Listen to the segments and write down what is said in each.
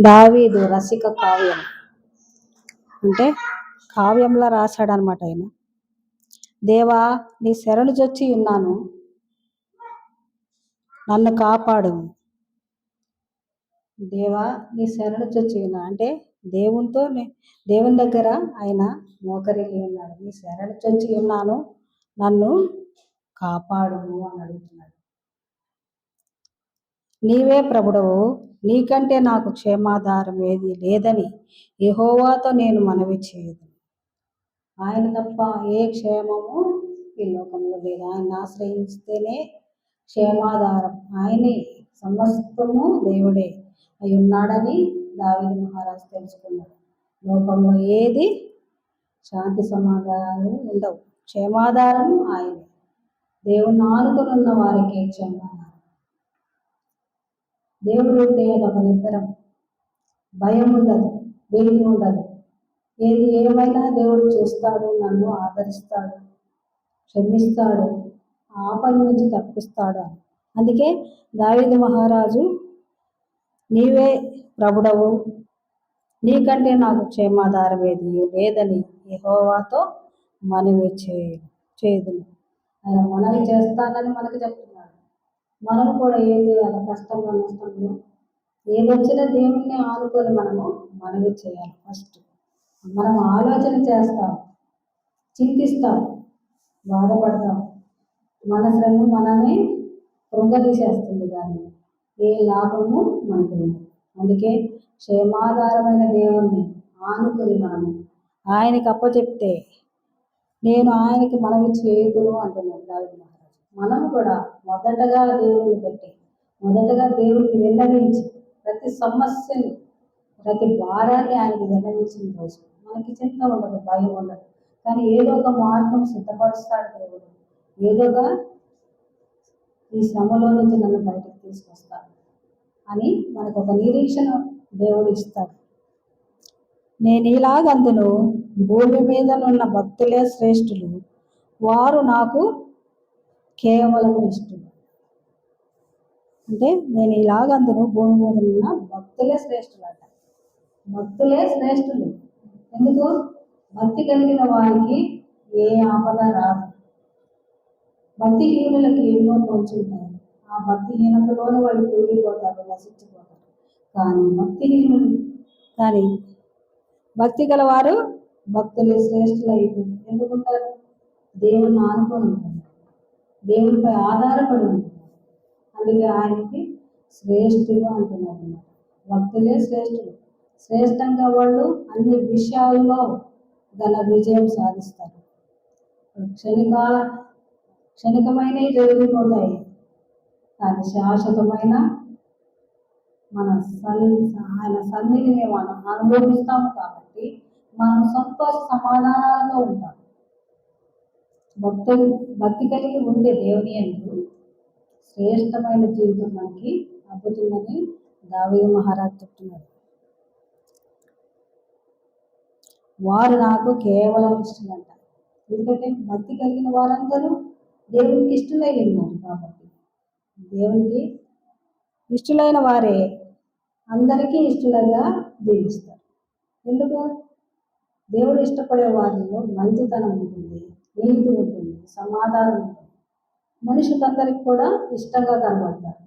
దావీదు రసిక కావ్యం. అంటే కావ్యంలా రాశాడు అనమాట ఆయన. దేవా నీ శరణు చొచ్చి ఉన్నాను. నన్ను కాపాడు. దేవా నీ శరణు చొచ్చి ఉన్నాను అంటే దేవునితో దేవుని దగ్గర ఆయన మోకరిల్లి ఉన్నాడు. నీ శరణు చొచ్చి ఉన్నాను. నన్ను కాపాడు అని అడుగుతున్నాడు. నీవే ప్రభుడవు నీకంటే నాకు క్షేమాధారం ఏది లేదని యహోవాతో నేను మనవి చేయదు ఆయన తప్ప ఏ క్షేమము ఈ లోకంలో లేదు. ఆయన ఆశ్రయిస్తేనే క్షేమాధారం. ఆయనే సమస్తము దేవుడే అయి ఉన్నాడని దావీదు మహారాజు తెలుసుకున్నాడు. లోకంలో ఏది శాంతి సమాధానాలు ఉండవు. క్షేమాధారం ఆయనే. దేవుని ఆనుకునున్న వారికి క్షేమాధారం. దేవుడు ఉంటే ఒక నిబ్బరం భయం ఉండదు భీతి ఉండదు. ఏది ఏమైనా దేవుడు చూస్తాడు నన్ను ఆదరిస్తాడు క్షమిస్తాడు ఆపద నుంచి తప్పిస్తాడు అని. అందుకే దావీదు మహారాజు నీవే ప్రభుడవు నీకంటే నాకు క్షేమాధారం ఏది? లేదని యహోవాతో మనవి చేయ చేయదు ఆయన మనవి చేస్తానని మనకు చెప్తుంది మనం కూడా ఏం చేయాలి కష్టంలో నష్టంలో ఏదొచ్చిన దేవుణ్ణి ఆనుకొని మనము మనవి చేయాలి ఫస్ట్ మనం ఆలోచన చేస్తాం చింతిస్తాం బాధపడతాం. మన శ్రమ మనమే కృంగదీసేస్తుంది కానీ ఏ లాభము మనకు అందుకే క్షేమాధారమైన దేవుణ్ణి ఆనుకొని మనము ఆయనకి అప్పచెప్తే నేను ఆయనకి మనవి చేయకును అంటున్నాను దాని మనం కూడా మొదటగా దేవుడిని పెట్టి మొదటగా దేవుడికి విన్నవించి ప్రతి సమస్యని ప్రతి భారాన్ని ఆయనకి విన్నవించిన రోజు. మనకి చింత ఉండదు భయం ఉండదు. కానీ ఏదో ఒక మార్గం సిద్ధపరుస్తాడు దేవుడు. ఏదోగా ఈ శ్రమలో నుంచి నన్ను బయటకు తీసుకొస్తాడు అని మనకు ఒక నిరీక్షణ దేవుడు ఇస్తాడు. నేను ఇలాగందును భూమి మీద ఉన్న భక్తులే శ్రేష్ఠులు. వారు నాకు కేవలం ఇష్టం అంటే నేను ఇలాగందును భూమి మీద ఉన్న భక్తులే శ్రేష్ఠులు అంట భక్తులే శ్రేష్ఠులు. ఎందుకు? భక్తి కలిగిన వారికి ఏ ఆపద రాదు. భక్తిహీనులకి ఎన్నో పోల్చుంటాయి ఆ భక్తిహీనతలోనే వాళ్ళు కూలిపోతారు నశించిపోతారు. కానీ భక్తిహీనులు కానీ భక్తి గలవారు భక్తులు శ్రేష్ఠులు అయిపోయి ఎందుకుంటారు? దేవుని ఆనుకొని. దేవునిపై ఆధారపడి ఉంటుంది. అందుకే ఆయనకి శ్రేష్ఠుడు అంటున్నారు అన్నమాట. భక్తులే శ్రేష్ఠుడు శ్రేష్టంగా వాళ్ళు అన్ని విషయాల్లో గల విజయం సాధిస్తారు. క్షణిక క్షణికమైనవి జరిగిపోతాయి. కానీ శాశ్వతమైన మన సన్ ఆయన సన్నిధిని మనం అనుభవిస్తాము కాబట్టి మనం సంతోష సమాధానాలతో ఉంటాం. భక్తులు భక్తి కలిగి ఉండే దేవుని ఎందు శ్రేష్టమైన జీవితం మనకి అబ్బుతుందని దావీదు మహారాజ్ చెప్తున్నాడు వారు నాకు కేవలం ఇష్టమంట. ఎందుకంటే భక్తి కలిగిన వారందరూ దేవునికి ఇష్టలై ఉన్నారు కాబట్టి. దేవునికి ఇష్టలైన వారే అందరికీ ఇష్టలుగా జీవిస్తారు. ఎందుకు? దేవుడు ఇష్టపడే వారిలో మంచితనం ఉంటుంది. నీతి ఉంటుంది సమాధానం ఉంటుంది. మనుషులందరికీ కూడా ఇష్టంగా కనబడతారు.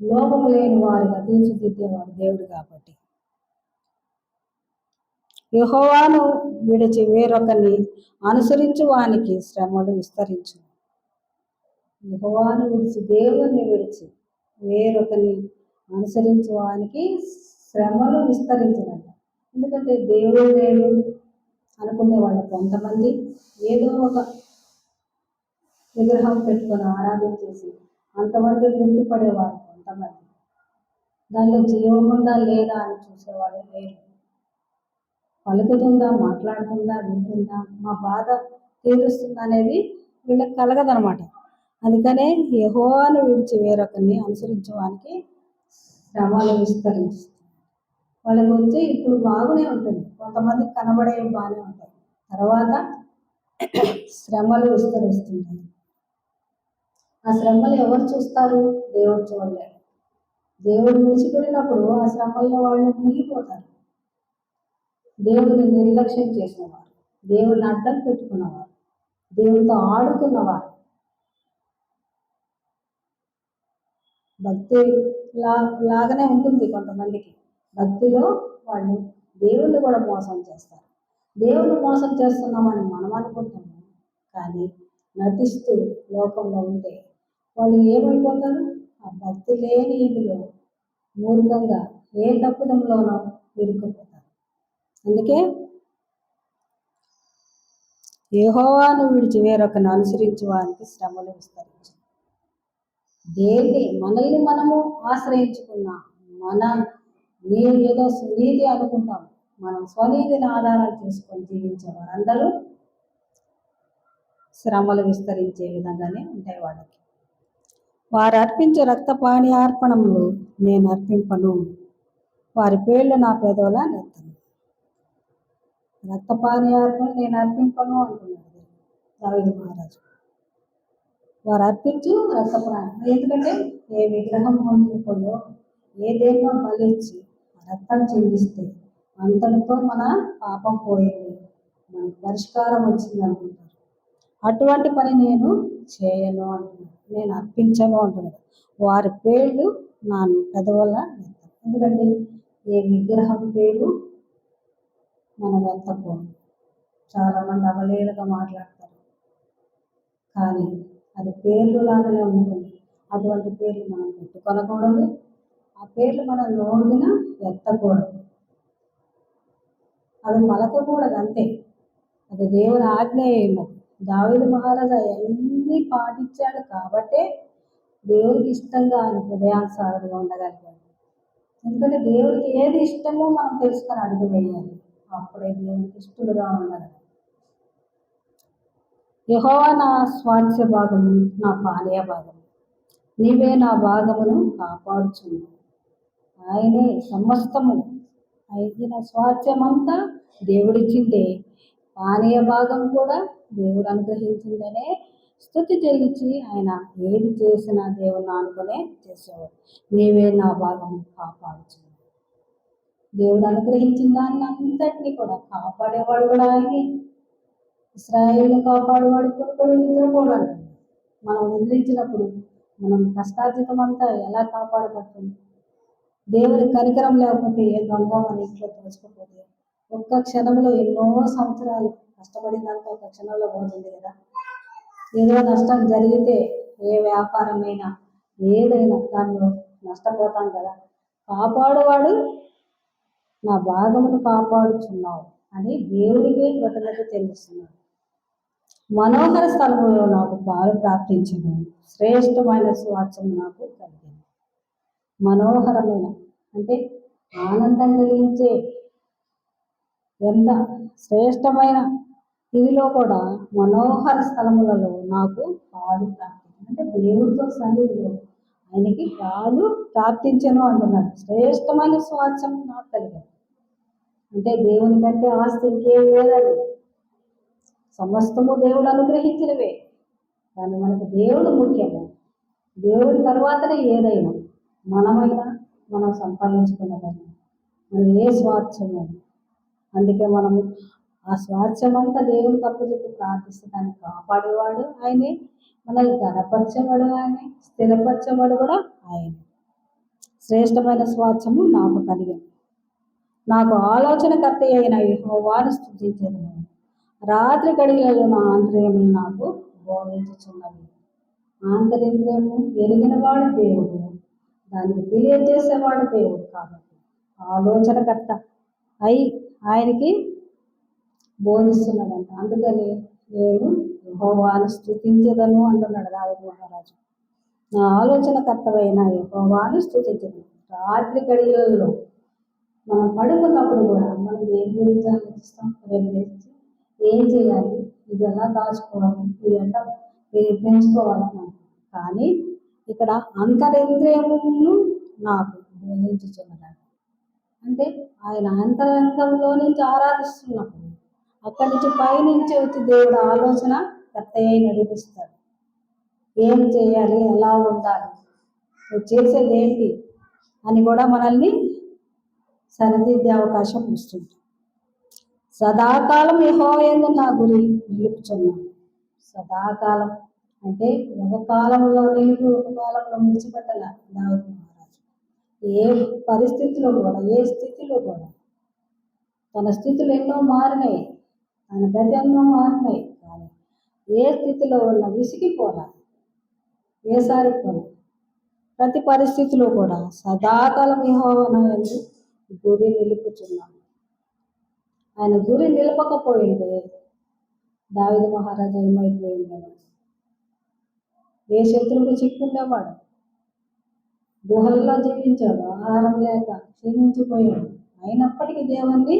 లోపం లేని వారిగా తీర్చిదిద్దేవాడు దేవుడు కాబట్టి. యహోవాను విడిచి వేరొకరిని అనుసరించు వానికి శ్రమలు విస్తరించు యహోవాను విడిచి దేవుణ్ణి విడిచి వేరొకరిని అనుసరించు వానికి శ్రమలు విస్తరించినట్ట ఎందుకంటే దేవుడు లేడు అనుకునే వాళ్ళు కొంతమంది. ఏదో ఒక విగ్రహం పెట్టుకొని ఆరాధించేసి అంతమంది గుర్తుపడేవారు కొంతమంది. దానిలో జీవం ఉందా లేదా అని చూసేవాళ్ళు లేరు. పలుకుతుందా మాట్లాడుతుందా వింటుందా? మా బాధ తీరుస్తుందా అనేది వీళ్ళకి కలగదనమాట. అందుకనే యహోవాను విడిచి వేరొకరిని అనుసరించడానికి శ్రమలు విస్తరిస్తుంది వాళ్ళ గురించి ఇప్పుడు బాగానే ఉంటుంది. కొంతమందికి కనబడేవి బాగానే ఉంటాయి. తర్వాత శ్రమలు విస్తరిస్తుంటాయి. ఆ శ్రమలు ఎవరు చూస్తారు? దేవుడు చూడలేడు. దేవుడు విడిచిపెట్టినప్పుడు ఆ శ్రమల్లో వాళ్ళు మునిగిపోతారు. దేవుడిని నిర్లక్ష్యం చేసినవారు. దేవుడిని అడ్డం పెట్టుకున్నవారు. దేవుడితో ఆడుకున్నవారు భక్తి లా లాగానే ఉంటుంది కొంతమందికి. భక్తిలో వాళ్ళు దేవుణ్ణి కూడా మోసం చేస్తారు. దేవుని మోసం చేస్తున్నామని మనం అనుకుంటాము? కానీ నటిస్తూ లోకంలో ఉంటే వాళ్ళు ఏమైపోతారు? ఆ భక్తి లేని ఇదిలో మూర్ఖంగా ఏ తప్పుదంలోనో ఇరుక్కుపోతారు. అందుకే ఏహోవాను విడిచి వేరొకను అనుసరించు వారికి శ్రమలు విస్తరించు. దేన్ని మనల్ని మనము ఆశ్రయించుకున్న మన నేను ఏదో నీతి అనుకుంటాము మనం స్వనీతిని ఆధారం చేసుకొని జీవించే వారందరూ శ్రమలు విస్తరించే విధంగానే ఉంటాయి వాళ్ళకి. వారు అర్పించే రక్తపాణి అర్పణములు నేను అర్పింపను. వారి పేర్లు నా పెదవుల నెత్తను రక్తపాణి అర్పణ నేను అర్పింపను అంటున్నాడు దావిది మహారాజు. వారు అర్పించు రక్తప్రాణం ఎందుకంటే ఏ విగ్రహం పొందిపోయో ఏ దేవుడు బలిచ్చి రక్తం చెల్లిస్తే అంతటితో మన పాపం పోయింది. మనకు పరిష్కారం వచ్చింది అనుకుంటారు. అటువంటి పని నేను చేయను అంటున్నాను నేను అర్పించను అంటున్నాను వారి పేర్లు నా పెదవుల ఎత్తాను ఎందుకంటే ఏ విగ్రహం పేరు మనం ఎత్తకూడదు చాలామంది అవలేలుగా మాట్లాడతారు. కానీ అది పేర్లు లాగానే ఉంటుంది అటువంటి పేర్లు మనం పెట్టుకొనకూడదు. ఆ పేర్లు మనం నోడిన ఎత్తకూడదు. అవి మలకకూడదు అంతే. అది దేవుని ఆజ్ఞ ఉన్నది దావిద మహారాజా అన్నీ పాటించాడు కాబట్టే దేవుడికి ఇష్టంగా ఆయన హృదయానుసారంగా ఉండగలిగాడు. ఎందుకంటే దేవుడికి ఏది ఇష్టమో మనం తెలుసుకొని అడుగు వేయాలి. అప్పుడే దేవునికి ఇష్టలుగా ఉండాలి. యహోవా నా స్వాస్థ్య భాగము నా పానీయ భాగము. నీవే నా భాగమును కాపాడుచున్నావు ఆయనే సమస్తము. అయితే నా స్వాస్థ్యమంతా దేవుడిచ్చిందే పానీయ భాగం కూడా దేవుడు అనుగ్రహించిందనే స్థుతి చెల్లించి ఆయన ఏది చేసినా దేవుని అనుకునే చేసేవాడు. నీవే నా భాగం కాపాడుచు. దేవుడు అనుగ్రహించిన దాన్ని అంతటినీ కూడా కాపాడేవాడు కూడా ఆయన. ఇస్రాయేల్ని కాపాడేవాడు కూడా నిద్రపోడు మనం నిద్రించినప్పుడు మనం కష్టార్జితం అంతా ఎలా కాపాడబడుతుంది దేవుని కనికరం లేకపోతే ఏ దొంగ మన ఇంట్లో తోచుకోపోతే ఒక్క క్షణంలో ఎన్నో సంవత్సరాలు కష్టపడిందంతా ఒక క్షణంలో పోతుంది కదా. ఏదో నష్టం జరిగితే ఏ వ్యాపారమైనా ఏదైనా దానిలో నష్టపోతాం కదా. కాపాడువాడు నా భాగమును కాపాడుచున్నావు అని దేవుడికి కృతజ్ఞత తెలుస్తున్నాడు మనోహర స్థలములో నాకు పాలు ప్రాప్తించను శ్రేష్టమైన స్వార్థం నాకు కలిగింది మనోహరమైన అంటే ఆనందం కలిగించే ఎంత శ్రేష్టమైన. ఇదిలో కూడా మనోహర స్థలములలో నాకు పాలు ప్రాప్తి అంటే దేవుడితో సన్నిధిలో ఆయనకి పాలు ప్రాప్తించను అంటున్నాడు. శ్రేష్టమైన స్వార్థం నాకు కలిగింది. అంటే దేవుని కంటే ఆస్తి ఇంకేం లేదండి. సమస్తము దేవుడు అనుగ్రహించినవే కానీ మనకు దేవుడు ముఖ్యము. దేవుడి తర్వాతనే ఏదైనా మనమైనా మనం సంపాదించుకున్నదైనా మన ఏ స్వార్థము అందుకే మనము ఆ స్వార్థం అంతా దేవుని తప్పు చెప్పి ప్రార్థిస్తే దాన్ని కాపాడేవాడు ఆయనే మనల్ని గణపరచేవాడు ఆయనే స్థిరపరచబడు కూడా ఆయనే. శ్రేష్టమైన స్వార్థము నాకు కలిగింది నాకు ఆలోచనకర్త అయిన యెహోవాను స్థుతించేది రాత్రి గడియలలో నా ఆంతర్యములు నాకు బోధించుచున్నవి. ఆంతరింద్రియము ఎరిగినవాడు దేవుడు. దానికి తెలియజేసేవాడు దేవుడు కాబట్టి. ఆలోచనకర్త. అయి ఆయనకి బోధిస్తున్నాడంట. అందుకని నేను యహోవాను స్థుతించదను అంటున్నాడు దావతి మహారాజు. నా ఆలోచనకర్తవైన యహోవాను స్థుతించదు రాత్రి గడియలలో మనం పడుకున్నప్పుడు కూడా మనం దేని గురించి ఆలోచిస్తాం. రేపు ఏం చేయాలి? ఇది ఎలా దాచుకోవాలి? ఇది ఎలా ఇది పెంచుకోవాలని కానీ ఇక్కడ అంతరింద్రియమును నాకు బోధించుచున్నదాన్ని అంటే ఆయన అంతరంగంలో నుంచి ఆరాధిస్తున్నప్పుడు అక్కడి నుంచి పైనుంచి వచ్చి దేవుడు ఆలోచన కర్త నడిపిస్తాడు. ఏం చేయాలి? ఎలా ఉండాలి? నువ్వు చేసేది ఏంటి అని కూడా మనల్ని సరిదిద్దే అవకాశం ఇస్తుంది సదాకాలం యెహోవాయందు నా గురి నిలుపుచున్నాను. సదాకాలం అంటే ఒక కాలంలో నిలిపి ఒక కాలంలో ముడిచిపెట్టాల దావీదు మహారాజు. ఏ పరిస్థితిలో కూడా ఏ స్థితిలో కూడా తన స్థితులు ఎన్నో మారినాయి తన గతి ఎన్నో మారినాయి కానీ ఏ స్థితిలో ఉన్న విసిగిపోలా వేసారిపోలా ప్రతి పరిస్థితిలో కూడా సదాకాలం యెహోవానందు గురి నిలుపుచున్నాను ఆయన గురి నిలపకపోయింటే దావిద మహారాజు ఏమైపోయిందని ఏ శత్రువుకు చిక్కుండేవాడు గుహల్లో జీవించాడు ఆహారం లేక క్షీణించిపోయాడు. అయినప్పటికీ దేవుణ్ణి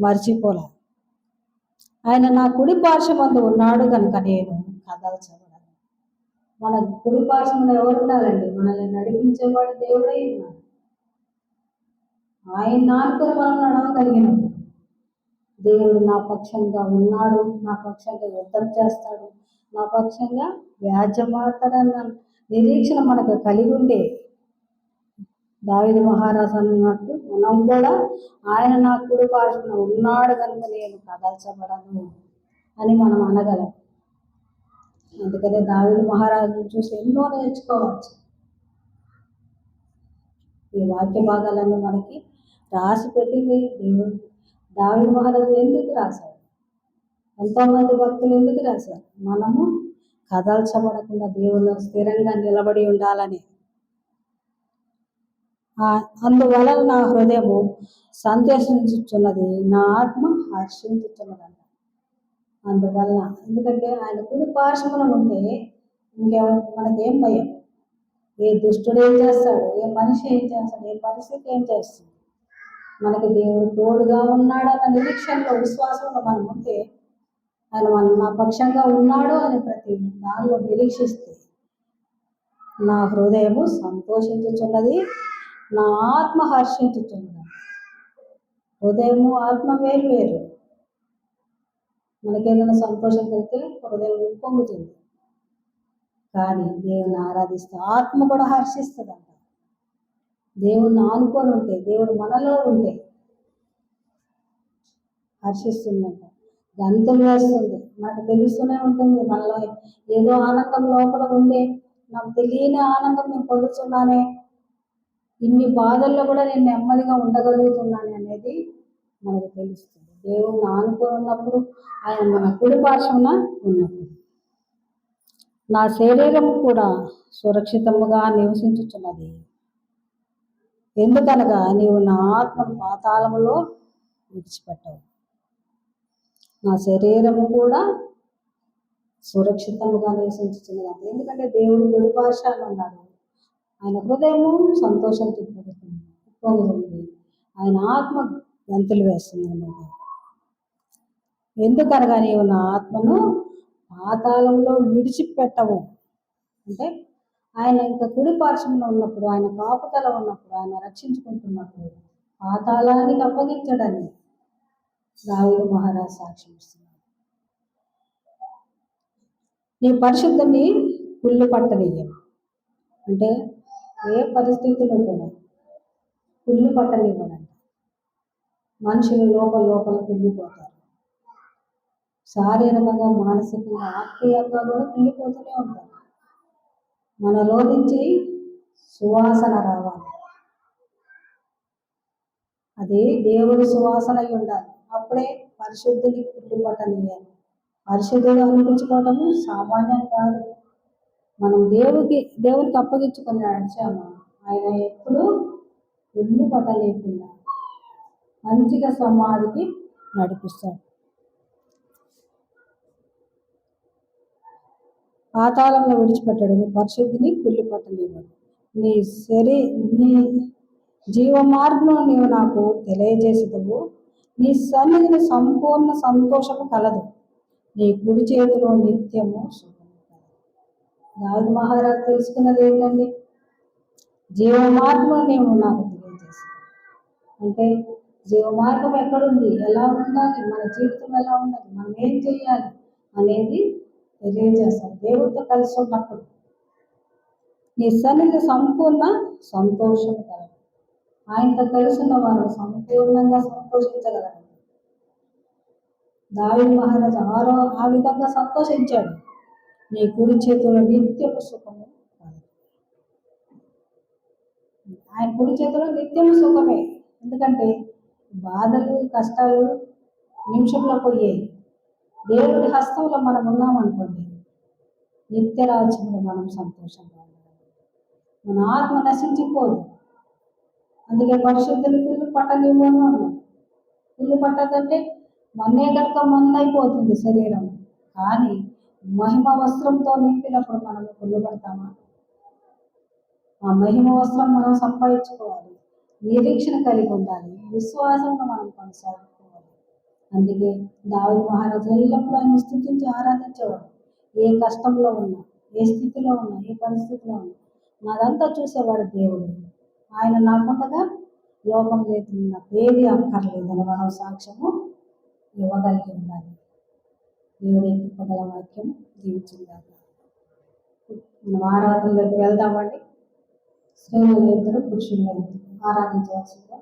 మర్చిపోలే. ఆయన నా కుడి పార్శ్వమందు ఉన్నాడు కనుక నేను కదల్చబడను మన కుడి పార్శ్వంలో ఎవరు ఉండాలండి మనల్ని నడిపించేవాడు దేవుడై ఉన్నాడు. ఆయన నానుకొని మనం నడవగలిగినప్పుడు దేవుడు నా పక్షంగా ఉన్నాడు నా పక్షంగా యుద్ధం చేస్తాడు నా పక్షంగా వ్యాజ్యమాడతాడన్న నిరీక్షణ మనకు కలిగి ఉండే దావిద మహారాజు అన్నట్టు మనం కూడా ఆయన నా కుడి పార్శ్వన ఉన్నాడు కనుక నేను కదల్చబడను అని మనం అనగలం. అందుకనే దావిద మహారాజును చూసి ఎన్నో నేర్చుకోవచ్చు. ఈ వాక్య భాగాలన్నీ మనకి రాసి పెట్టింది దేవుడు. దావి మహారాజు ఎందుకు రాశాడు? ఎంతోమంది భక్తులు ఎందుకు రాశారు? మనము కదల్చబడకుండా దేవుళ్ళు స్థిరంగా నిలబడి ఉండాలని. అందువలన నా హృదయము సంతోషించుచున్నది నా ఆత్మ హర్షించుతున్నదంట అందువలన ఎందుకంటే ఆయన కుడి పార్శ్వమున ఉంటే ఇంకెవ మనకేం భయం? ఏ దుష్టుడు ఏం చేస్తాడు? ఏ మనిషి ఏం చేస్తాడు? ఏ పరిస్థితి ఏం చేస్తుంది? మనకి దేవుడు తోడుగా ఉన్నాడు అన్న నిరీక్షణలో విశ్వాసంలో మనం ఉంటే ఆయన మన నా పక్షంగా ఉన్నాడు అని ప్రతి దానిలో నిరీక్షిస్తే నా హృదయము సంతోషించుచున్నది నా ఆత్మ హర్షించుతున్నది హృదయము ఆత్మ వేరు వేరు. మనకేదైనా సంతోషం కలిగితే హృదయం ఉప్పొంగుతుంది కానీ దేవుని ఆరాధిస్తే ఆత్మ కూడా హర్షిస్తుందంట. దేవుణ్ణి ఆనుకొని ఉంటే దేవుడు మనలో ఉంటే హర్షిస్తుందంట. గంతం వేస్తుంది మనకు తెలుస్తూనే ఉంటుంది మనలో ఏదో ఆనందం లోపల ఉండే నాకు తెలియని ఆనందం నేను పొందుతున్నానే ఇన్ని బాధల్లో కూడా నేను నెమ్మదిగా ఉండగలుగుతున్నాను అనేది మనకు తెలుస్తుంది. దేవుణ్ణి ఆనుకొని ఉన్నప్పుడు ఆయన మన కుడి పార్శ్వన ఉన్నప్పుడు. నా శరీరము కూడా సురక్షితముగా నివసించుతున్నది ఎందుకనగా నీవు నా ఆత్మను పాతాళములో విడిచిపెట్టవు. నా శరీరము కూడా సురక్షితంగా నివసించుతున్నది ఎందుకంటే దేవుడు గుడి ఉన్నాడు ఆయన హృదయము సంతోషంతో పొందుతుంది పొందుతుంది ఆయన ఆత్మ గంతులు వేస్తుంది అన్నమాట. ఎందుకనగా నీవు నా ఆత్మను పాతాళంలో విడిచిపెట్టవు. అంటే ఆయన ఇంకా కుడి పార్శ్వంలో ఉన్నప్పుడు ఆయన కాపుతల ఉన్నప్పుడు ఆయన రక్షించుకుంటున్నప్పుడు పాతాళానికి అప్పగించడని దావీదు మహారాజ్ సాక్ష్యం ఇస్తున్నాడు నీ పరిశుద్ధిని కుళ్ళు పట్టనీయం అంటే ఏ పరిస్థితిలో కూడా కుళ్ళు పట్టనివ్వడంట మనుషులు లోపల లోపల కుళ్ళిపోతారు. శారీరకంగా మానసికంగా ఆత్మీయంగా కూడా కుళ్ళిపోతూనే ఉంటారు. మనలో నుంచి సువాసన రావాలి. అది దేవుడి సువాసన అయి ఉండాలి. అప్పుడే పరిశుద్ధుని పుట్టుబట్టనియాలి పట్టనియాలి పరిశుద్ధుడు అనిపించుకోవటము సామాన్యం కాదు. మనం దేవుడికి దేవుడికి అప్పగించుకొని నడిచాము ఆయన ఎప్పుడు కుళ్ళు పట్టలేకుండా మంచిగా సమాధికి నడిపిస్తాడు. పాతాళంలో విడిచిపెట్టాడు నీ పరిశుద్ధిని కుళ్ళి పట్టలేవాడు నీ శరీ నీ జీవ మార్గం నీవు నాకు తెలియజేసేదవు. నీ సన్నిధిని సంపూర్ణ సంతోషము కలదు. నీ కుడి చేతిలో నిత్యము సుఖము మహారాజు తెలుసుకున్నది ఏంటండి? జీవ మార్గం నీవు నాకు తెలియజేసేది అంటే జీవ మార్గం ఎక్కడుంది? ఎలా ఉండాలి? మన జీవితం ఎలా ఉండాలి? మనం ఏం చేయాలి అనేది తెలియజేస్తాం. దేవుడితో కలిసి ఉన్నప్పుడు నీ సన్నిధి సంపూర్ణ సంతోషం కలదు ఆయనతో కలిసి ఉన్న వారు సంపూర్ణంగా సంతోషించగలరు. దావి మహారాజు ఆరో ఆ విధంగా సంతోషించాడు. నీ కుడి చేతిలో నిత్యము సుఖము ఆయన కుడి చేతిలో నిత్యము సుఖమే. ఎందుకంటే బాధలు కష్టాలు నిమిషంలో పోయాయి. దేవుడి హస్తంలో మనం ఉన్నామనుకోండి నిత్యరాజ్యంలో మనం సంతోషంగా ఉండాలి మన ఆత్మ నశించిపోదు. అందుకే పరిశుద్ధులు పుల్లు పట్టనివ్వను అన్నాడు పుల్లు పట్టదంటే మన్నే కనుక మన్నైపోతుంది శరీరం. కానీ మహిమ వస్త్రంతో నింపినప్పుడు మనం పుల్లు పడతామా ఆ మహిమ వస్త్రం మనం సంపాదించుకోవాలి. నిరీక్షణ కలిగి ఉండాలి. విశ్వాసంగా మనం కొనసాగాలి. అందుకే దావి మహారాజు ఎల్లప్పుడూ ఆయన స్థుతించి ఆరాధించేవాడు. ఏ కష్టంలో ఉన్నా ఏ స్థితిలో ఉన్నా ఏ పరిస్థితిలో ఉన్నా నాదంతా చూసేవాడు దేవుడు. ఆయన నాకుండగా లోకం లేదు నాకు ఏది అక్కర్లేదని మనం సాక్ష్యము ఇవ్వగలిగి ఉండాలి. దేవుడి కృపగల వాక్యం జీవించిందాక మనం ఆరాధనలోకి వెళ్దామండి. స్త్రీలు ఇద్దరు పురుషులు ఆరాధించవలసిందిగా